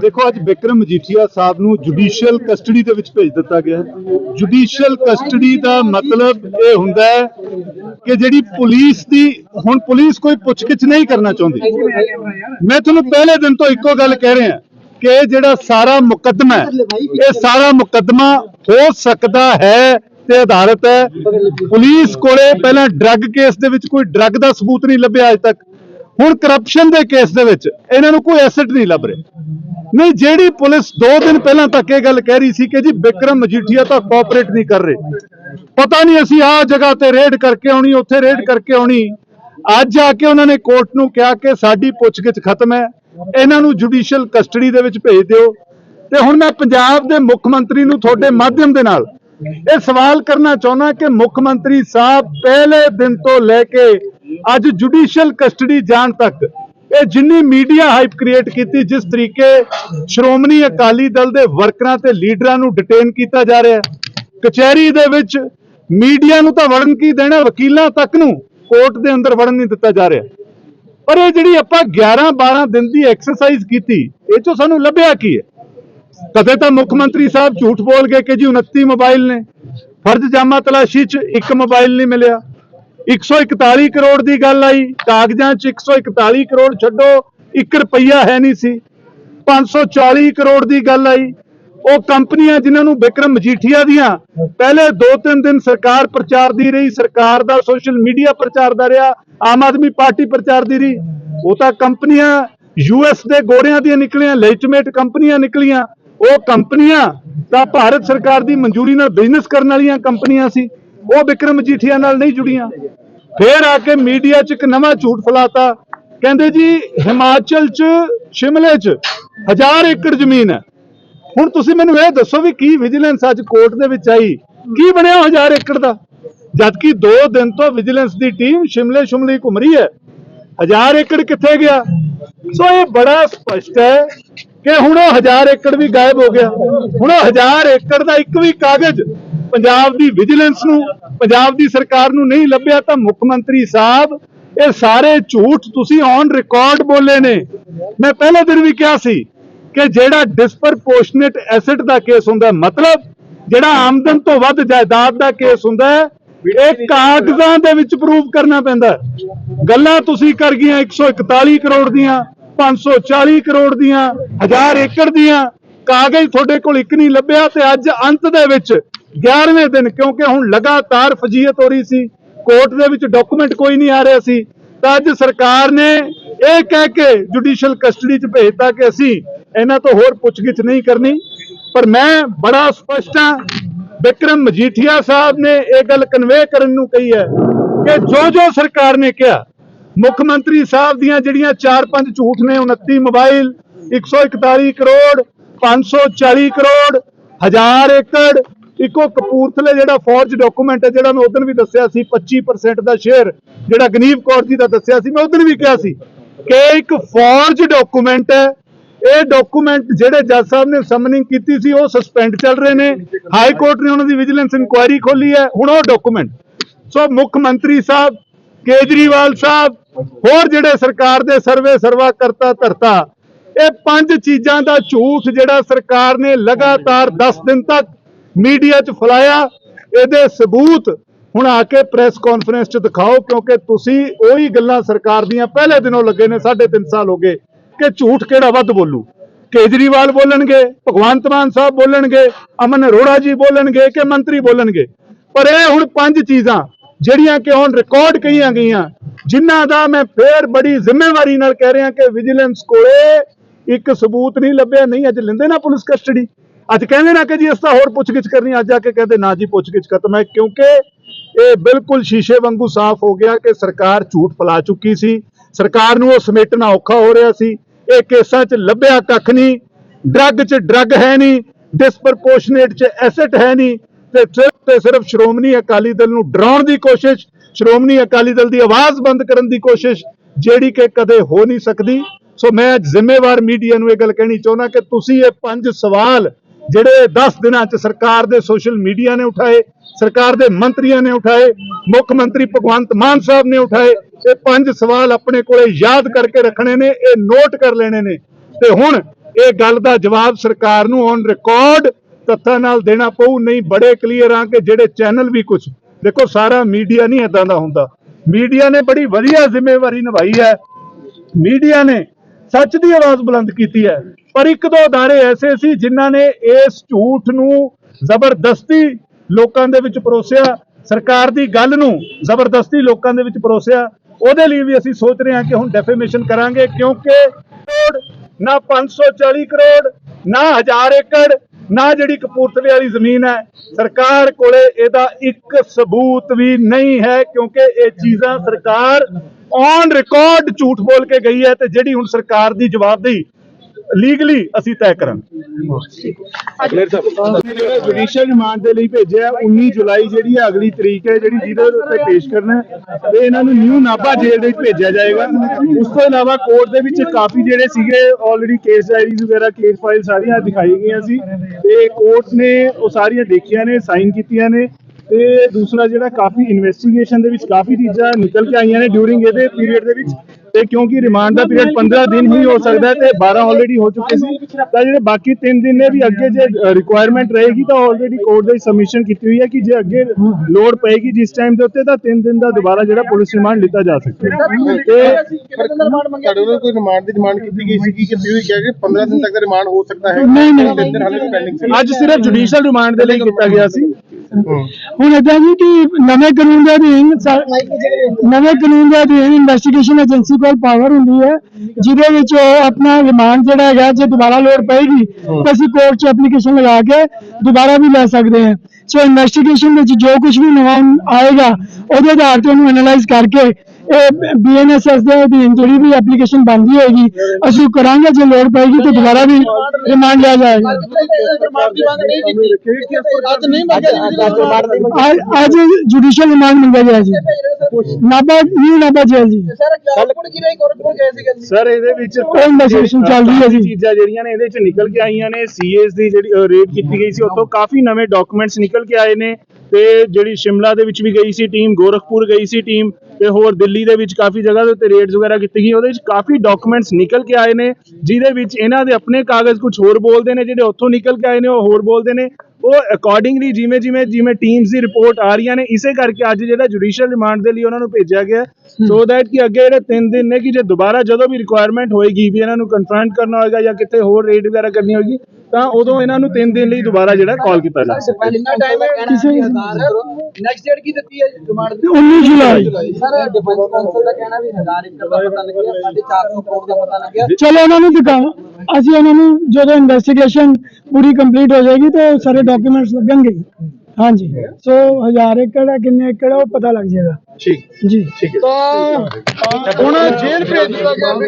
ਦੇਖੋ ਅੱਜ ਵਿਕਰਮ ਮਜੀਠੀਆ ਸਾਹਿਬ ਨੂੰ ਜੁਡੀਸ਼ੀਅਲ ਕਸਟਡੀ ਦੇ ਵਿੱਚ ਭੇਜ ਦਿੱਤਾ ਗਿਆ ਜੁਡੀਸ਼ੀਅਲ ਕਸਟਡੀ ਦਾ ਮਤਲਬ ਇਹ ਹੁੰਦਾ ਹੈ ਕਿ ਜਿਹੜੀ ਪੁਲਿਸ ਦੀ, ਹੁਣ ਪੁਲਿਸ ਕੋਈ ਪੁੱਛਗਿੱਛ ਨਹੀਂ ਕਰਨਾ ਚਾਹੁੰਦੀ। ਮੈਂ ਤੁਹਾਨੂੰ ਪਹਿਲੇ ਦਿਨ ਤੋਂ ਇੱਕੋ ਗੱਲ ਕਹਿ ਰਿਹਾ ਕਿ ਜਿਹੜਾ ਸਾਰਾ ਮੁਕੱਦਮਾ ਹੈ, ਇਹ ਸਾਰਾ ਮੁਕੱਦਮਾ ਹੋ ਸਕਦਾ ਹੈ ਤੇ ਆਧਾਰਿਤ ਹੈ। ਪੁਲਿਸ ਕੋਲੇ ਪਹਿਲਾਂ ਡਰੱਗ ਕੇਸ ਦੇ ਵਿੱਚ ਕੋਈ ਡਰੱਗ ਦਾ ਸਬੂਤ ਨਹੀਂ ਲੱਭਿਆ ਅਜੇ ਤੱਕ। ਹੁਣ ਕਰਪਸ਼ਨ ਦੇ ਕੇਸ ਦੇ ਵਿੱਚ ਇਹਨਾਂ ਨੂੰ ਕੋਈ ਐਸੈਟ ਨਹੀਂ ਲੱਭ ਰਿਹਾ। ਨਹੀਂ, ਜਿਹੜੀ ਪੁਲਿਸ 2 ਦਿਨ ਪਹਿਲਾਂ ਤੱਕ ਇਹ ਗੱਲ ਕਹਿ ਰਹੀ ਸੀ ਕਿ ਜੀ ਵਿਕਰਮ ਮਜੀਠੀਆ ਤਾਂ ਕੋਆਪਰੇਟ ਨਹੀਂ ਕਰ ਰਹੇ। ਪਤਾ ਨਹੀਂ ਅਸੀਂ ਆਹ ਜਗ੍ਹਾ ਤੇ ਰੇਡ ਕਰਕੇ ਆਉਣੀ, ਉੱਥੇ ਰੇਡ ਕਰਕੇ ਆਉਣੀ। ਅੱਜ ਆ ਕੇ ਉਹਨਾਂ ਨੇ ਕੋਰਟ ਨੂੰ ਕਿਹਾ ਕਿ ਸਾਡੀ ਪੁੱਛਗਿੱਛ ਖਤਮ ਹੈ, ਇਹਨਾਂ ਨੂੰ ਜੁਡੀਸ਼ੀਅਲ ਕਸਟਡੀ ਦੇ ਵਿੱਚ ਭੇਜ ਦਿਓ। ਤੇ ਹੁਣ ਮੈਂ ਪੰਜਾਬ ਦੇ ਮੁੱਖ ਮੰਤਰੀ ਨੂੰ ਤੁਹਾਡੇ ਮਾਧਿਅਮ ਦੇ ਨਾਲ ਇਹ ਸਵਾਲ ਕਰਨਾ ਚਾਹੁੰਦਾ ਕਿ ਮੁੱਖ ਮੰਤਰੀ ਸਾਹਿਬ ਪਹਿਲੇ ਦਿਨ ਤੋਂ ਲੈ ਕੇ ਅੱਜ ਜੁਡੀਸ਼ੀਅਲ ਕਸਟਡੀ ਜਾਣ ਤੱਕ ਇਹ ਜਿੰਨੀ ਮੀਡੀਆ ਹਾਈਪ ਕ੍ਰੀਏਟ ਕੀਤੀ, ਜਿਸ ਤਰੀਕੇ ਸ਼੍ਰੋਮਣੀ ਅਕਾਲੀ ਦਲ ਦੇ ਵਰਕਰਾਂ ਤੇ ਲੀਡਰਾਂ ਨੂੰ ਡਿਟੇਨ ਕੀਤਾ ਜਾ ਰਿਹਾ ਹੈ, ਕਚਹਿਰੀ ਦੇ ਵਿੱਚ ਮੀਡੀਆ ਨੂੰ ਤਾਂ ਵੜਨ ਕੀ ਦੇਣਾ, ਵਕੀਲਾਂ ਤੱਕ ਨੂੰ ਕੋਰਟ ਦੇ ਅੰਦਰ ਵੜਨ ਨਹੀਂ ਦਿੱਤਾ ਜਾ ਰਿਹਾ। ਪਰ ਇਹ ਜਿਹੜੀ ਆਪਾਂ 11 12 ਦਿਨ ਦੀ ਐਕਸਰਸਾਈਜ਼ ਕੀਤੀ, ਇਹ ਚੋਂ ਸਾਨੂੰ ਲੱਭਿਆ ਕੀ ਹੈ? ਕਦੇ ਤਾਂ ਮੁੱਖ ਮੰਤਰੀ ਸਾਹਿਬ ਝੂਠ ਬੋਲ ਗਏ ਕਿ ਜੀ 29 ਮੋਬਾਈਲ ਨੇ, ਫਰਜ਼ ਜਾਮਾ ਤਲਾਸ਼ੀ 'ਚ ਇੱਕ ਮੋਬਾਈਲ ਨਹੀਂ ਮਿਲਿਆ। 141 ਕਰੋੜ ਦੀ ਗੱਲ ਆਈ, ਕਾਗਜ਼ਾਂ 'ਚ 141 ਕਰੋੜ ਛੱਡੋ 1 ਰੁਪਈਆ ਹੈ ਨਹੀਂ ਸੀ। 540 ਕਰੋੜ ਦੀ ਗੱਲ ਆਈ। ਉਹ ਕੰਪਨੀਆਂ ਜਿਨ੍ਹਾਂ ਨੂੰ ਵਿਕਰਮ ਮਜੀਠੀਆ ਦੀਆਂ, ਪਹਿਲੇ 2-3 ਦਿਨ ਸਰਕਾਰ ਪ੍ਰਚਾਰਦੀ ਰਹੀ, ਸਰਕਾਰ ਦਾ, ਸੋਸ਼ਲ ਮੀਡੀਆ ਪ੍ਰਚਾਰਦਾ ਰਿਹਾ, ਆਮ ਆਦਮੀ ਪਾਰਟੀ ਪ੍ਰਚਾਰਦੀ ਰਹੀ। ਉਹ ਤਾਂ ਕੰਪਨੀਆਂ ਯੂਐਸ ਦੇ ਗੋਰਿਆਂ ਦੀਆਂ ਨਿਕਲੀਆਂ ਲੈਜਿਟਮੇਟ ਕੰਪਨੀਆਂ ਨਿਕਲੀਆਂ। ਉਹ ਕੰਪਨੀਆਂ ਤਾਂ ਭਾਰਤ ਸਰਕਾਰ ਦੀ ਮਨਜ਼ੂਰੀ ਨਾਲ ਬਿਜ਼ਨਸ ਕਰਨ ਵਾਲੀਆਂ ਕੰਪਨੀਆਂ ਸੀ। ਉਹ ਵਿਕਰਮ ਮਜੀਠੀਆ ਨਾਲ ਨਹੀਂ ਜੁੜੀਆਂ। ਫੇਰ ਆ ਕੇ ਮੀਡੀਆ 'ਚ ਇੱਕ ਨਵਾਂ ਝੂਠ ਫਲਾਤਾ। ਕਹਿੰਦੇ ਜੀ, ਹਿਮਾਚਲ 'ਚ, ਸ਼ਿਮਲੇ 'ਚ ਹਜ਼ਾਰ ਏਕੜ ਜ਼ਮੀਨ ਹੈ। ਹੁਣ ਤੁਸੀਂ ਮੈਨੂੰ ਇਹ ਦੱਸੋ ਵੀ ਕੀ ਵਿਜੀਲੈਂਸ ਅੱਜ ਕੋਰਟ ਦੇ ਵਿੱਚ ਆਈ? ਕੀ ਬਣਿਆ ਉਹ ਹਜ਼ਾਰ ਏਕੜ ਦਾ? ਜਦਕਿ 2 ਦਿਨ ਤੋਂ ਵਿਜੀਲੈਂਸ ਦੀ ਟੀਮ ਸ਼ਿਮਲੇ ਸ਼ਿਮਲੇ ਘੁੰਮ ਰਹੀ ਹੈ। ਹਜ਼ਾਰ ਏਕੜ ਕਿੱਥੇ ਗਿਆ? ਸੋ ਇਹ ਬੜਾ ਸਪਸ਼ਟ ਹੈ ਕਿ ਹੁਣ ਉਹ ਹਜ਼ਾਰ ਏਕੜ ਵੀ ਗਾਇਬ ਹੋ ਗਿਆ। ਹੁਣ ਉਹ ਹਜ਼ਾਰ ਏਕੜ ਦਾ ਇੱਕ ਵੀ ਕਾਗਜ਼ ਪੰਜਾਬ ਦੀ ਵਿਜੀਲੈਂਸ ਨੂੰ, ਪੰਜਾਬ ਦੀ ਸਰਕਾਰ ਨੂੰ ਨਹੀਂ ਲੱਭਿਆ ਤਾਂ ਮੁੱਖ ਮੰਤਰੀ ਸਾਹਿਬ, ਇਹ ਸਾਰੇ ਝੂਠ ਤੁਸੀਂ ਔਨ ਰਿਕਾਰਡ ਬੋਲੇ ਨੇ। ਮੈਂ ਪਹਿਲੇ ਦਿਨ ਵੀ ਕਿਹਾ ਸੀ ਕਿ ਜਿਹੜਾ ਡਿਸਪਰਪੋਰਸ਼ਨੇਟ ਐਸੈਟ ਦਾ ਕੇਸ ਹੁੰਦਾ, ਮਤਲਬ ਜਿਹੜਾ ਆਮਦਨ ਤੋਂ ਵੱਧ ਜਾਇਦਾਦ ਦਾ ਕੇਸ ਹੁੰਦਾ, ਇਹ ਕਾਗਜ਼ਾਂ ਦੇ ਵਿੱਚ ਪ੍ਰੂਫ ਕਰਨਾ ਪੈਂਦਾ। ਗੱਲਾਂ ਤੁਸੀਂ ਕਰ ਗਈਆਂ 141 ਕਰੋੜ ਦੀਆਂ 540 ਕਰੋੜ ਦੀਆਂ 1000 ਏਕੜ ਦੀਆਂ ਕਾਗਜ਼ ਤੁਹਾਡੇ ਕੋਲ ਇੱਕ ਨਹੀਂ ਲੱਭਿਆ ਤੇ ਅੱਜ ਅੰਤ ਦੇ ਵਿੱਚ 11ਵੇਂ ਦਿਨ, ਕਿਉਂਕਿ ਹੁਣ ਲਗਾਤਾਰ ਫਜੀਅਤ ਹੋ ਰਹੀ ਸੀ, ਕੋਰਟ ਦੇ ਵਿੱਚ ਡਾਕੂਮੈਂਟ ਕੋਈ ਨਹੀਂ ਆ ਰਿਹਾ ਸੀ, ਤਾਂ ਅੱਜ ਸਰਕਾਰ ਨੇ ਇਹ ਕਹਿ ਕੇ ਜੁਡੀਸ਼ੀਅਲ ਕਸਟਡੀ 'ਚ ਭੇਜਤਾ ਕਿ ਅਸੀਂ ਇਹਨਾਂ ਤੋਂ ਹੋਰ ਪੁੱਛਗਿੱਛ ਨਹੀਂ ਕਰਨੀ। ਪਰ ਮੈਂ ਬੜਾ ਸਪਸ਼ਟ ਹਾਂ ਬਿਕਰਮ ਮਜੀਠੀਆ ਸਾਹਿਬ ਨੇ ਇਹ ਗੱਲ ਕਨਵੇ ਕਰਨ ਨੂੰ ਕਹੀ ਹੈ ਕਿ ਜੋ ਜੋ ਸਰਕਾਰ ਨੇ ਕਿਹਾ, ਮੁੱਖ ਮੰਤਰੀ ਸਾਹਿਬ ਦੀਆਂ ਜਿਹੜੀਆਂ 4-5 ਝੂਠ ਨੇ 29 ਮੋਬਾਈਲ 141 ਕਰੋੜ 540 ਕਰੋੜ, ਹਜ਼ਾਰ ਏਕੜ, ਇੱਕੋ ਕਪੂਰਥਲੇ ਜਿਹੜਾ ਫੌਰਜ ਡਾਕੂਮੈਂਟ ਹੈ, ਜਿਹੜਾ ਮੈਂ ਉਦੋਂ ਵੀ ਦੱਸਿਆ ਸੀ 25% ਦਾ ਸ਼ੇਅਰ ਜਿਹੜਾ ਗਨੀਵ ਕੌਰ ਜੀ ਦਾ ਦੱਸਿਆ ਸੀ, ਮੈਂ ਉਦੋਂ ਵੀ ਕਿਹਾ ਸੀ ਕਿ ਇੱਕ ਫੌਰਜ ਡਾਕੂਮੈਂਟ ਹੈ। ਇਹ ਡਾਕੂਮੈਂਟ ਜਿਹੜੇ ਜੱਜ ਸਾਹਿਬ ਨੇ ਸਮਨਿੰਗ ਕੀਤੀ ਸੀ, ਉਹ ਸਸਪੈਂਡ ਚੱਲ ਰਹੇ ਨੇ। ਹਾਈ ਕੋਰਟ ਨੇ ਉਹਨਾਂ ਦੀ ਵਿਜੀਲੈਂਸ ਇਨਕੁਆਇਰੀ ਖੋਲੀ ਹੈ, ਹੁਣ ਉਹ ਡਾਕੂਮੈਂਟ ਸੋ ਮੁੱਖ ਮੰਤਰੀ ਸਾਹਿਬ, ਕੇਜਰੀਵਾਲ ਸਾਹਿਬ, ਹੋਰ ਜਿਹੜੇ ਸਰਕਾਰ ਦੇ ਸਰਵੇ ਸਰਵਾ ਕਰਤਾ ਧਰਤਾ ਇਹ ਪੰਜ ਚੀਜ਼ਾਂ ਦਾ ਝੂਠ ਜਿਹੜਾ ਸਰਕਾਰ ਨੇ ਲਗਾਤਾਰ 10 ਦਿਨ ਤੱਕ ਮੀਡੀਆ 'ਚ ਫਲਾਇਆ, ਇਹਦੇ ਸਬੂਤ ਹੁਣ ਆ ਕੇ ਪ੍ਰੈਸ ਕਾਨਫਰੰਸ 'ਚ ਦਿਖਾਓ, ਕਿਉਂਕਿ ਤੁਸੀਂ ਉਹੀ ਗੱਲਾਂ ਸਰਕਾਰ ਦੀਆਂ ਪਹਿਲੇ ਦਿਨੋਂ ਲੱਗੇ ਨੇ 3.5 ਸਾਲ ਹੋ ਗਏ, ਕਿ ਝੂਠ ਕਿਹੜਾ ਵੱਧ ਬੋਲੂ? ਕੇਜਰੀਵਾਲ ਬੋਲਣਗੇ, ਭਗਵੰਤ ਮਾਨ ਸਾਹਿਬ ਬੋਲਣਗੇ, ਅਮਨ ਅਰੋੜਾ ਜੀ ਬੋਲਣਗੇ ਕਿ ਮੰਤਰੀ ਬੋਲਣਗੇ? ਪਰ ਇਹ ਹੁਣ ਪੰਜ ਚੀਜ਼ਾਂ, ਜਿਹੜੀਆਂ ਕਿ ਹੁਣ ਰਿਕਾਰਡ ਕਹੀਆਂ ਗਈਆਂ, ਜਿਨ੍ਹਾਂ ਦਾ ਮੈਂ ਫੇਰ ਬੜੀ ਜ਼ਿੰਮੇਵਾਰੀ ਨਾਲ ਕਹਿ ਰਿਹਾ ਕਿ ਵਿਜੀਲੈਂਸ ਕੋਲੇ ਇੱਕ ਸਬੂਤ ਨਹੀਂ ਲੱਭਿਆ, ਨਹੀਂ, ਅੱਜ ਲੈਂਦੇ ਨਾ ਪੁਲਿਸ ਕਸਟਡੀ। ਅੱਜ ਕਹਿੰਦੇ ਨਾ ਕਿ ਜੀ ਇਸ ਤਾਂ ਹੋਰ ਪੁੱਛਗਿੱਛ ਕਰਨੀ, ਅੱਜ ਆ ਕੇ ਕਹਿੰਦੇ ਨਾ ਜੀ, ਪੁੱਛਗਿੱਛ ਖਤਮ ਹੈ, ਕਿਉਂਕਿ ਇਹ ਬਿਲਕੁਲ ਸ਼ੀਸ਼ੇ ਵਾਂਗੂ ਸਾਫ਼ ਹੋ ਗਿਆ ਕਿ ਸਰਕਾਰ ਝੂਠ ਫਲਾ ਚੁੱਕੀ ਸੀ। ਸਰਕਾਰ ਨੂੰ ਉਹ ਸਮੇਟਣਾ ਔਖਾ ਹੋ ਰਿਹਾ ਸੀ। ਇਹ ਕੇਸਾਂ 'ਚ ਲੱਭਿਆ ਕੱਖ ਨਹੀਂ। ਡਰੱਗ 'ਚ ਡਰੱਗ ਹੈ ਨਹੀਂ। ਡਿਸਪਰਪੋਰਸ਼ਨੇਟ 'ਚ ਐਸੈਟ ਹੈ ਨਹੀਂ। ਤੇ ਸਿਰਫ ਤੇ ਸਿਰਫ ਸ਼੍ਰੋਮਣੀ ਅਕਾਲੀ ਦਲ ਨੂੰ ਡਰਾਉਣ ਦੀ ਕੋਸ਼ਿਸ਼, ਸ਼੍ਰੋਮਣੀ ਅਕਾਲੀ ਦਲ ਦੀ ਆਵਾਜ਼ ਬੰਦ ਕਰਨ ਦੀ ਕੋਸ਼ਿਸ਼, ਜਿਹੜੀ ਕਿ ਕਦੇ ਹੋ ਨਹੀਂ ਸਕਦੀ। ਸੋ ਮੈਂ ਜ਼ਿੰਮੇਵਾਰ ਮੀਡੀਆ ਨੂੰ ਇਹ ਗੱਲ ਕਹਿਣੀ ਚਾਹੁੰਦਾ ਕਿ ਤੁਸੀਂ ਇਹ ਪੰਜ ਸਵਾਲ ਜਿਹੜੇ 10 ਦਿਨਾਂ 'ਚ ਸਰਕਾਰ ਦੇ ਸੋਸ਼ਲ ਮੀਡੀਆ ਨੇ ਉਠਾਏ, ਸਰਕਾਰ ਦੇ ਮੰਤਰੀਆਂ ਨੇ ਉਠਾਏ, ਮੁੱਖ ਮੰਤਰੀ ਭਗਵੰਤ ਮਾਨ ਸਾਹਿਬ ਨੇ ਉਠਾਏ, ਇਹ ਪੰਜ ਸਵਾਲ ਆਪਣੇ ਕੋਲੇ ਯਾਦ ਕਰਕੇ ਰੱਖਣੇ ਨੇ, ਇਹ ਨੋਟ ਕਰ ਲੈਣੇ ਨੇ। ਤੇ ਹੁਣ ਇਹ ਗੱਲ ਦਾ ਜਵਾਬ ਸਰਕਾਰ ਨੂੰ ਔਨ ਰਿਕਾਰਡ ਤੱਥਾਂ ਨਾਲ ਦੇਣਾ ਪਊ, ਨਹੀਂ ਬੜੇ ਕਲੀਅਰ ਆ ਕਿ ਜਿਹੜੇ ਚੈਨਲ ਵੀ ਕੁਝ ਦੇਖੋ, ਸਾਰਾ ਮੀਡੀਆ ਨਹੀਂ ਇਦਾਂ ਦਾ ਹੁੰਦਾ। ਮੀਡੀਆ ਨੇ ਬੜੀ ਵਧੀਆ ਜ਼ਿੰਮੇਵਾਰੀ ਨਿਭਾਈ ਹੈ। ਮੀਡੀਆ ਨੇ ਸੱਚ ਦੀ ਆਵਾਜ਼ ਬੁਲੰਦ ਕੀਤੀ ਹੈ ਪਰ ਇੱਕ ਦੋ ادارے ਐਸੇ ਸੀ ਜਿਨ੍ਹਾਂ ਨੇ ਇਸ ਝੂਠ ਨੂੰ ਜ਼ਬਰਦਸਤੀ ਲੋਕਾਂ ਦੇ ਵਿੱਚ ਪਰੋਸਿਆ ਸਰਕਾਰ ਦੀ ਗੱਲ ਨੂੰ ਜ਼ਬਰਦਸਤੀ ਲੋਕਾਂ ਦੇ ਵਿੱਚ ਪਰੋਸਿਆ ਉਹਦੇ ਲਈ ਵੀ ਅਸੀਂ ਸੋਚ ਰਹੇ ਹਾਂ ਕਿ ਹੁਣ ਡੈਫੇਮੇਸ਼ਨ ਕਰਾਂਗੇ ਕਿਉਂਕਿ ਕਰੋੜ ਨਾ 540 ਕਰੋੜ ਨਾ 1000 ਏਕੜ ਨਾ ਜਿਹੜੀ ਕਪੂਰਥਲੇ ਵਾਲੀ ਜ਼ਮੀਨ ਹੈ, ਸਰਕਾਰ ਕੋਲੇ ਇਹਦਾ ਇੱਕ ਸਬੂਤ ਵੀ ਨਹੀਂ ਹੈ ਕਿਉਂਕਿ ਇਹ ਚੀਜ਼ਾਂ ਸਰਕਾਰ ਔਨ ਰਿਕਾਰਡ ਝੂਠ ਬੋਲ ਕੇ ਗਈ ਹੈ ਤੇ ਜਿਹੜੀ ਹੁਣ ਸਰਕਾਰ ਦੀ ਜਵਾਬਦੇਹੀ ਲੀਗਲੀ ਅਸੀਂ ਤੈਅ ਕਰਾਂਗੇ। ਜੁਡੀਸ਼ੀਅਲ ਰਿਮਾਂਡ ਦੇ ਲਈ ਭੇਜਿਆ 19 ਜੁਲਾਈ ਜਿਹੜੀ ਹੈ ਅਗਲੀ ਤਰੀਕ ਹੈ, ਜਿਹੜੀ ਜਿਹਦੇ ਉੱਤੇ ਪੇਸ਼ ਕਰਨਾ ਹੈ, ਤੇ ਇਹਨਾਂ ਨੂੰ ਨਿਊ ਨਾਭਾ ਜੇਲ੍ਹ ਦੇ ਵਿੱਚ ਭੇਜਿਆ ਜਾਏਗਾ। ਉਸ ਤੋਂ ਇਲਾਵਾ ਕੋਰਟ ਦੇ ਵਿੱਚ ਕਾਫੀ ਜਿਹੜੇ ਸੀਗੇ ਆਲਰੇਡੀ ਕੇਸ ਡਾਇਰੀਜ਼ ਵਗੈਰਾ ਕੇਸ ਫਾਈਲ ਸਾਰੀਆਂ ਦਿਖਾਈ ਗਈਆਂ ਸੀ। ਤੇ ਕੋਰਟ ਨੇ ਉਹ ਸਾਰੀਆਂ ਦੇਖੀਆਂ ਨੇ ਸਾਈਨ ਕੀਤੀਆਂ ਨੇ। ਤੇ ਦੂਸਰਾ ਜਿਹੜਾ ਕਾਫੀ ਇਨਵੈਸਟੀਗੇਸ਼ਨ ਦੇ ਵਿੱਚ ਕਾਫੀ ਚੀਜ਼ਾਂ ਨਿਕਲ ਕੇ ਆਈਆਂ ਨੇ ਡਿਊਰਿੰਗ ਇਹਦੇ ਪੀਰੀਅਡ ਦੇ ਵਿੱਚ। ਤੇ ਕਿਉਂਕਿ ਰਿਮਾਂਡ ਦਾ ਪੀਰੀਅਡ 15 ਦਿਨ ਹੀ ਹੋ ਸਕਦਾ ਹੈ ਤੇ 12 ਆਲਰੇਡੀ ਹੋ ਚੁੱਕੇ ਸੀ। ਤਾਂ ਜਿਹੜੇ ਬਾਕੀ 3 ਦਿਨ ਨੇ ਵੀ ਅੱਗੇ ਜੇ ਰਿਕੁਆਇਰਮੈਂਟ ਰਹੇਗੀ ਤਾਂ ਆਲਰੇਡੀ ਕੋਰਟ ਦੇ ਸਬਮਿਸ਼ਨ ਕੀਤੀ ਹੋਈ ਹੈ ਕਿ ਜੇ ਅੱਗੇ ਲੋਡ ਪਏਗੀ ਜਿਸ ਟਾਈਮ ਦੇ ਉੱਤੇ ਤਾਂ 3 ਦਿਨ ਦਾ ਦੁਬਾਰਾ ਜਿਹੜਾ ਪੁਲਿਸ ਰਿਮਾਂਡ ਲਿੱਤਾ ਜਾ ਸਕਦਾ ਹੈ। ਤੇ ਤੁਹਾਡੇ ਵੱਲੋਂ ਕੋਈ ਰਿਮਾਂਡ ਦੀ ਡਿਮਾਂਡ ਕੀਤੀ ਗਈ ਸੀ ਕਿ ਵੀ ਕਿਹਾ ਕਿ 15 ਦਿਨ ਤੱਕ ਦਾ ਰਿਮਾਂਡ ਹੋ ਸਕਦਾ ਹੈ? ਨਹੀਂ, ਨਹੀਂ। ਅੱਜ ਸਿਰਫ ਜੁਡੀਸ਼ੀਅਲ ਰਿਮਾਂਡ ਦੇ ਲਈ ਕੀਤਾ ਗਿਆ ਸੀ। ਹੁਣ ਏਦਾਂ ਜੀ ਕਿ ਨਵੇਂ ਕਾਨੂੰਨ ਦੇ ਅਧੀਨ ਨਵੇਂ ਕਾਨੂੰਨ ਦੇ ਅਧੀਨ ਇਨਵੈਸਟੀਗੇਸ਼ਨ ਏਜੰਸੀ ਕੋਲ ਪਾਵਰ ਹੁੰਦੀ ਹੈ, ਜਿਹਦੇ ਵਿੱਚ ਉਹ ਆਪਣਾ ਰਿਮਾਂਡ ਜਿਹੜਾ ਹੈਗਾ, ਜੇ ਦੁਬਾਰਾ ਲੋੜ ਪਏਗੀ, ਤਾਂ ਅਸੀਂ ਕੋਰਟ 'ਚ ਐਪਲੀਕੇਸ਼ਨ ਲਗਾ ਕੇ ਦੁਬਾਰਾ ਵੀ ਲੈ ਸਕਦੇ ਹਾਂ। ਸੋ ਇਨਵੈਸਟੀਗੇਸ਼ਨ ਵਿੱਚ ਜੋ ਕੁਝ ਵੀ ਨਵਾਂ ਆਏਗਾ, ਉਹਦੇ ਆਧਾਰ ਤੇ ਉਹਨੂੰ ਐਨਾਲਾਈਜ਼ ਕਰਕੇ ਇਹ ਬੀਐਨਐਸਐਸ ਦੇ ਅਧੀਨ ਜਿਹੜੀ ਵੀ ਐਪਲੀਕੇਸ਼ਨ ਬਣਦੀ ਹੋਏਗੀ ਅਸੀਂ ਕਰਾਂਗੇ ਜੇ ਲੋੜ ਪਏਗੀ ਤਾਂ ਦੁਬਾਰਾ ਵੀ ਰਿਮਾਂਡ ਲਿਆ ਜਾਏਗਾ। ਅੱਜ ਨਹੀਂ ਮੰਗਿਆ ਅੱਜ ਅੱਜ ਜੁਡੀਸ਼ੀਅਲ ਰਿਮਾਂਡ ਮੰਗਿਆ ਗਿਆ ਜੀ। ਨਾਭਾ ਨਿਊ ਨਾਭਾ ਜੇਲ੍ਹ ਜੀ। ਸਰ ਇਹਦੇ ਵਿੱਚ investigation ਚੱਲ ਰਹੀ ਹੈ ਜੀ। ਚੀਜ਼ਾਂ ਜਿਹੜੀਆਂ ਨੇ ਇਹਦੇ ਵਿੱਚ ਨਿਕਲ ਕੇ ਆਈਆਂ ਨੇ। ਸੀਐਸ ਦੀ ਜਿਹੜੀ ਰੇਡ ਕੀਤੀ ਗਈ ਸੀ ਉੱਥੋਂ ਕਾਫੀ ਨਵੇਂ ਡਾਕੂਮੈਂਟਸ ਨਿਕਲ ਕੇ ਆਏ ਨੇ। ਤੇ ਜਿਹੜੀ ਸ਼ਿਮਲਾ ਦੇ ਵਿੱਚ ਵੀ ਗਈ ਸੀ ਟੀਮ ਗੋਰਖਪੁਰ ਗਈ ਸੀ ਟੀਮ ਤੇ ਹੋਰ ਦਿੱਲੀ ਦੇ ਵਿੱਚ ਕਾਫੀ ਜਗ੍ਹਾ ਦੇ ਉੱਤੇ ਰੇਡਸ ਵਗੈਰਾ ਕੀਤੀ ਗਈ ਉਹਦੇ ਵਿੱਚ ਕਾਫੀ ਡਾਕੂਮੈਂਟਸ ਨਿਕਲ ਕੇ ਆਏ ਨੇ ਜਿਹਦੇ ਵਿੱਚ ਇਹਨਾਂ ਦੇ ਆਪਣੇ ਕਾਗਜ਼ ਕੁਝ ਹੋਰ ਬੋਲਦੇ ਨੇ ਜਿਹੜੇ ਉੱਥੋਂ ਨਿਕਲ ਕੇ ਆਏ ਨੇ ਉਹ ਹੋਰ ਬੋਲਦੇ ਨੇ। ਉਹ ਅਕੋਰਡਿੰਗਲੀ ਜਿਵੇਂ ਜਿਵੇਂ ਜਿਵੇਂ ਟੀਮਸ ਦੀ ਰਿਪੋਰਟ ਆ ਰਹੀਆਂ ਨੇ ਇਸੇ ਕਰਕੇ ਅੱਜ ਜਿਹੜਾ ਜੁਡੀਸ਼ੀਅਲ ਰਿਮਾਂਡ ਦੇ ਲਈ ਉਹਨਾਂ ਨੂੰ ਭੇਜਿਆ ਗਿਆ। ਸੋ ਦੈਟ ਕਿ ਅੱਗੇ ਜਿਹੜੇ 3 ਦਿਨ ਨੇ ਕਿ ਜੇ ਦੁਬਾਰਾ ਜਦੋਂ ਵੀ ਰਿਕੁਆਇਰਮੈਂਟ ਹੋਏਗੀ ਵੀ ਇਹਨਾਂ ਨੂੰ ਕਨਫਰੰਟ ਕਰਨਾ ਹੋਏਗਾ ਜਾਂ ਕਿਤੇ ਹੋਰ ਰੇਡ ਵਗੈਰਾ ਕਰਨੀ ਹੋਏਗੀ ਤਾਂ ਉਦੋਂ ਇਹਨਾਂ ਨੂੰ 3 ਦਿਨ ਲਈ ਦੁਬਾਰਾ ਜਿਹੜਾ ਕਾਲ ਕੀਤਾ ਜਾ ਸਕਦਾ ਕਿੰਨਾ ਟਾਈਮ ਹੈ ਕਿਸੇ ਨੈਕਸਟ ਡੇਟ ਕੀ ਦਿੱਤੀ ਹੈ? ਰਿਮਾਂਡ ਦੀ 19 ਜੁਲਾਈ। ਸਰ ਡਿਫੈਂਸ ਕਾਉਂਸਲ ਦਾ ਕਹਿਣਾ ਵੀ 1000 ਏਕੜ ਦਾ ਪਤਾ ਲੱਗਿਆ 450 ਕਰੋੜ ਦਾ ਪਤਾ ਲੱਗਿਆ। ਚਲੋ ਉਹਨਾਂ ਨੂੰ ਦਿਖਾਓ। ਅਸੀਂ ਉਹਨਾਂ ਨੂੰ ਜਦੋਂ ਇਨਵੈਸਟੀਗੇਸ਼ਨ ਪੂਰੀ ਕੰਪਲੀਟ ਹੋ ਜਾਏਗੀ ਤਾਂ ਸਾਰੇ ਡਾਕੂਮੈਂਟਸ ਲੱਗਣਗੇ। ਹਾਂਜੀ। ਸੋ 1000 ਏਕੜ ਹੈ ਕਿੰਨੇ ਏਕੜ ਉਹ ਪਤਾ ਲੱਗ ਜਾਏਗਾ। ਠੀਕ। ਜੀ। ਠੀਕ ਹੈ। ਹੁਣ ਜੇਲ੍ਹ ਭੇਜ ਦਿੱਤਾ ਗਿਆ।